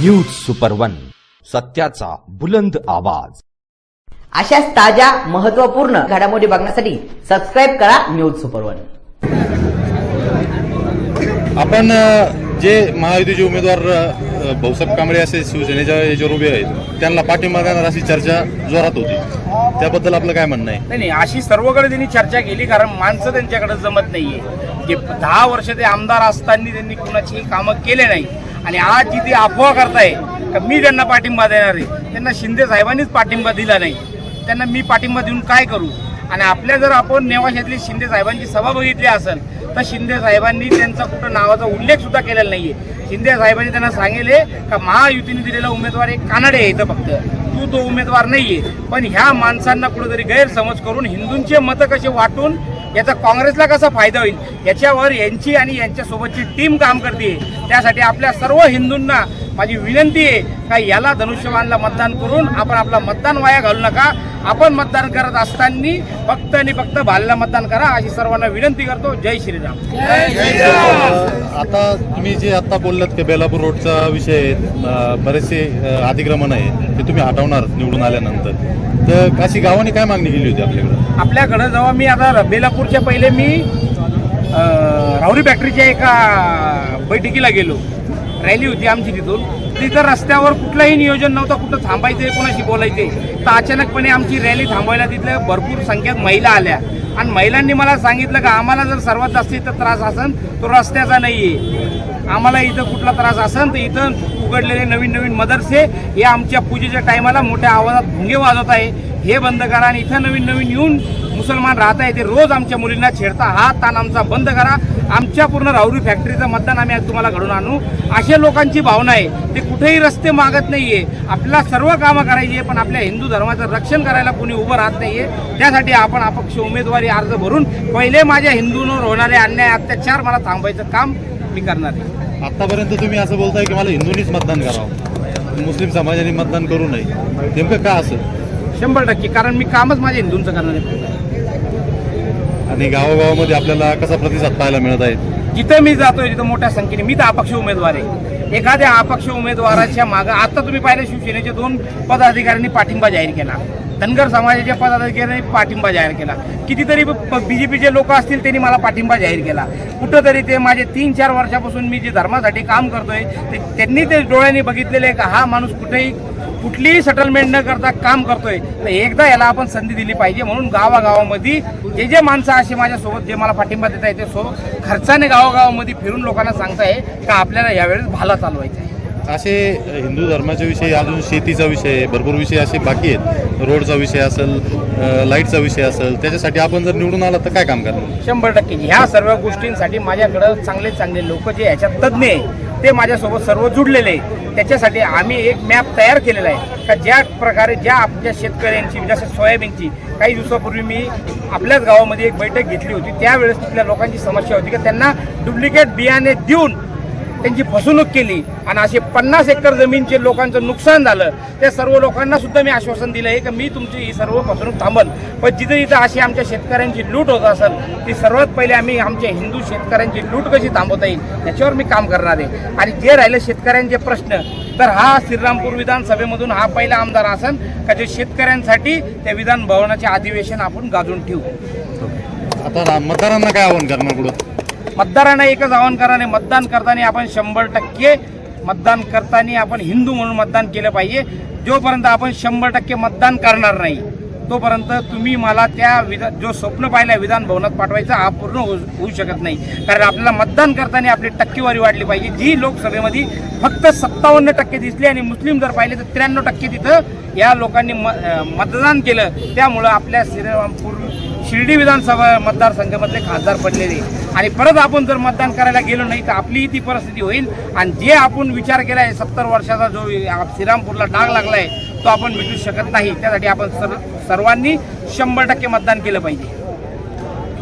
News super one सत्याचा बुलंद आवाज. अशाच ताज्या महत्त्वपूर्ण घडामोडी बघण्यासाठी सबस्क्राईब करा न्यूज सुपर वन आपण अ, जे महायुतीचे उमेदवार अ, भाऊसाहेब कांबळे असे शिवसेनेच्या याच्यावर उभे आहेत त्यांना पाठिंबा देणार अशी चर्चा जोरात होती. त्याबद्दल आपलं काय म्हणणं आहे? नाही नाही अशी सर्वकडे त्यांनी चर्चा केली कारण माणसं त्यांच्याकडे जमत नाहीये. जे दहा वर्ष ते आमदार असताना त्यांनी कुणाची कामं केले नाही. आणि आज जी ती अफवा करताय का मी त्यांना पाठिंबा देणार आहे. त्यांना शिंदे साहेबांनीच पाठिंबा दिला नाही. त्यांना मी पाठिंबा देऊन काय करू? आणि आपल्या जर आपण नेवाशातली शिंदे साहेबांची सभा बघितली असेल तर शिंदे साहेबांनी त्यांचा कुठं नावाचा उल्लेख सुद्धा केलेला नाहीये. शिंदे साहेबांनी त्यांना सांगितले का महायुतीने दिलेला उमेदवार एक कानडे आहे इथं फक्त. तू तो उमेदवार नाहीये. पण ह्या माणसांना कुठेतरी गैरसमज करून हिंदूंचे मतं कसे वाटून याचा काँग्रेसला कसा फायदा होईल? याच्यावर यांची आणि यांच्यासोबतची टीम काम करते. त्यासाठी आपल्या सर्व हिंदूंना माझी विनंती आहे का याला धनुष्यबाणला मतदान करून आपण आपला मतदान वाया घालू नका. आपण मतदान करत असताना फक्त आणि फक्त भालला मतदान करा अशी सर्वांना विनंती करतो. जय श्रीराम. आता तुम्ही जे आता बोललात की बेलापूर रोडचा विषय बरेचसे अतिक्रमण आहे ते तुम्ही हटवणार निवडून आल्यानंतर. तर काशी गावाने काय मागणी केली होती आपल्याकडे? आपल्याकडं जेव्हा मी आता बेलापूरच्या पहिले मी राहुरी फॅक्टरीच्या एका बैठकीला गेलो. रॅली होती आमची तिथून. तिथं रस्त्यावर कुठलंही नियोजन नव्हतं कुठं थांबायचे कोणाशी बोलायचे तर अचानकपणे आमची रॅली थांबवायला तिथल्या भरपूर संख्येत महिला आल्या. आणि महिलांनी मला सांगितलं का आम्हाला जर सर्वात जास्त इथं त्रास असेल तो रस्त्याचा नाहीये. आम्हाला इथं कुठला त्रास असेल तर इथं उघडलेले नवीन नवीन मदरसे हे आमच्या पूजेच्या टायमाला मोठ्या आवाजात भुंगे वाजवत आहे. हे बंद करा आणि इथं नवीन नवीन येऊन मुसलमान राहत आहे ते रोज आमच्या मुलींना छेडता. हा ताण आमचा बंद करा. आमच्या पूर्ण राहुरी फॅक्टरीचं मतदान आम्ही आज तुम्हाला घडून आणू. अशा लोकांची भावना आहे. ते कुठेही रस्ते मागत नाहीये. आपल्याला सर्व कामं करायची आहे पण आपल्या हिंदू धर्माचं रक्षण करायला कोणी उभं राहत नाहीये. त्यासाठी आपण अपक्ष उमेदवारी अर्ज भरून पहिले माझ्या हिंदूंवर होणारे अन्याय अत्याचार मला थांबवायचं काम मी करणार आहे. आतापर्यंत तुम्ही असं बोलताय की मला हिंदूंनीच मतदान करावं. मुस्लिम समाजाने मतदान करू नये. नेमकं का असं? शंभर टक्के कारण मी कामच माझ्या हिंदूंचं करणार आहे. आणि गावागावामध्ये आपल्याला कसा प्रतिसाद पाहायला मिळत आहे? जिथं मी जातोय तिथं मोठ्या संख्येने मी तर अपक्ष उमेदवार आहे. एखाद्या अपक्ष उमेदवाराच्या मागं आता तुम्ही पाहिलं शिवसेनेचे दोन पदाधिकाऱ्यांनी पाठिंबा जाहीर केला. धनगर समाजाच्या पदाधिकाऱ्यांनी पाठिंबा जाहीर केला. कितीतरी बीजेपीचे लोक असतील त्यांनी मला पाठिंबा जाहीर केला. कुठंतरी ते माझे तीन चार वर्षापासून मी जे धर्मासाठी काम करतोय ते त्यांनी ते डोळ्यांनी बघितलेले आहे का हा माणूस कुठेही कुठलीही सेटलमेंट न करता काम करतोय तर एकदा याला आपण संधी दिली पाहिजे. म्हणून गावागावामध्ये जे जे माणसं असे माझ्यासोबत जे मला पाठिंबा देत आहे ते सो खर्चाने गावागावामध्ये फिरून लोकांना सांगताय का आपल्याला यावेळेस भाला चालवायचा आहे. असे हिंदू धर्माच्या विषयी अजून शेतीचा विषय भरपूर विषय असे बाकी आहेत. रोडचा विषय असेल लाईटचा विषय असेल त्याच्यासाठी आपण जर निवडून आला तर काय काम करणार? शंभर टक्के. ह्या सर्व गोष्टींसाठी माझ्याकडं चांगले चांगले लोक जे ह्याच्यात तज्ज्ञ आहे ते माझ्यासोबत सर्व जुडलेले आहे. त्याच्यासाठी आम्ही एक मॅप तयार केलेला आहे का ज्या प्रकारे ज्या आपल्या शेतकऱ्यांची जसं सोयाबीनची काही दिवसापूर्वी मी आपल्याच गावामध्ये एक बैठक घेतली होती. त्यावेळेस तिथल्या लोकांची समस्या होती की त्यांना डुप्लिकेट बियाणे देऊन त्यांची फसवणूक केली आणि असे पन्नास एकर जमीनचे लोकांचं नुकसान झालं. त्या सर्व लोकांना सुद्धा मी आश्वासन दिलं आहे की मी तुमची ही सर्व फसवणूक थांबल पण जिथं इथं अशी आमच्या शेतकऱ्यांची लूट होत असेल ती सर्वात पहिले आम्ही आमच्या हिंदू शेतकऱ्यांची लूट कशी थांबवता येईल त्याच्यावर मी काम करणार आहे. आणि जे राहिले शेतकऱ्यांचे प्रश्न तर हा श्रीरामपूर विधानसभेमधून हा पहिला आमदार असन का जे शेतकऱ्यांसाठी त्या विधान भवनाचे अधिवेशन आपण गाजून ठेवू? आता मतदारांना काय आव्हान करणार पुढं? मतदारांना एकच आवाहन कराने मतदान करताना आपण शंभर टक्के मतदान करताना आपण हिंदू म्हणून मतदान केलं पाहिजे. जोपर्यंत आपण शंभर टक्के मतदान करणार नाही तोपर्यंत तुम्ही मला त्या विधान जो स्वप्न पाहिलं विधान भवनात पाठवायचा हा पूर्ण होऊ होऊ शकत नाही. कारण आपल्याला मतदान करताना आपली टक्केवारी वाढली पाहिजे. जी लोकसभेमध्ये फक्त सत्तावन्न टक्के दिसली आणि मुस्लिम जर पाहिले तर त्र्याण्णव टक्के तिथं या लोकांनी म मतदान केलं. त्यामुळं आपल्या श्रीरामपूर शिर्डी विधानसभा मतदारसंघामधले खासदार पडलेले. आणि परत आपण जर मतदान करायला गेलो नाही तर आपली ती परिस्थिती होईल. आणि जे आपण विचार केला आहे सत्तर वर्षाचा जो श्रीरामपूरला डाग लागलाय तो आपण मिटू शकत नाही. त्यासाठी आपण सर्वांनी शंभर टक्के मतदान केलं पाहिजे.